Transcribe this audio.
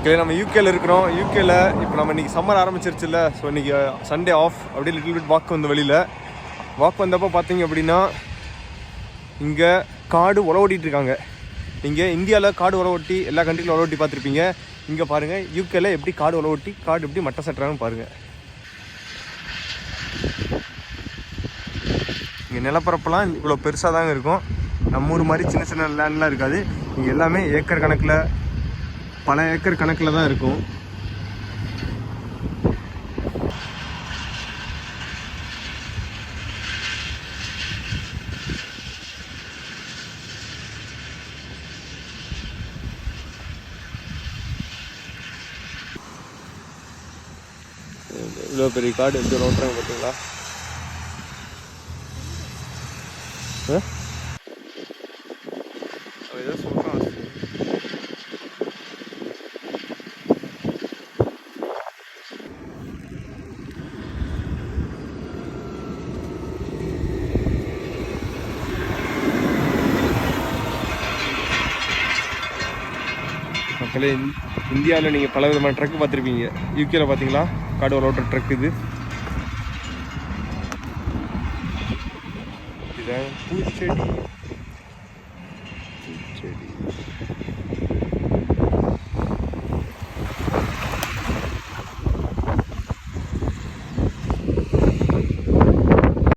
Okay நம்ம யூகேல இருக்கிறோம். யூகேல இப்போ நம்ம இன்னைக்கு சம்மர் ஆரம்பிச்சிருச்சுல்ல. ஸோ இன்னைக்கு uh, சண்டே ஆஃப் அப்படியே லிட்டில் பிட் வாக் வந்து வெளியில் வாக் வந்தப்போ பார்த்தீங்க அப்படின்னா இங்கே காடு உழவோட்டிட்டு இருக்காங்க. இங்கே இந்தியாவில் காடு உழவோட்டி எல்லா கண்ட்ரிலும் உழவோட்டி பார்த்துருப்பீங்க இங்கே பாருங்கள் யூகேல எப்படி காடு உழவோட்டி காடு எப்படி மட்டை சட்டுறாங்கன்னு பாருங்கள் இங்கே நிலப்பரப்பெல்லாம் இவ்வளோ பெருசாக தாங்க இருக்கும். நம்ம ஊர் மாதிரி சின்ன சின்ன லேண்ட்லாம் இருக்காது. இங்கே எல்லாமே ஏக்கர் கணக்கில் பல ஏக்கர் கணக்கில் தான் இருக்கும் இவ்வளோ பெரிய காடு எப்படி நோட்டுறாங்க பார்த்தீங்களா ஆ? மக்களே இந்தியாவில் நீங்கள் பல விதமான ட்ரக் பார்த்துருப்பீங்க. யூகேல பார்த்தீங்களா? காடு வளோட்ட ட்ரக் இது. இதான் பூச்செடி.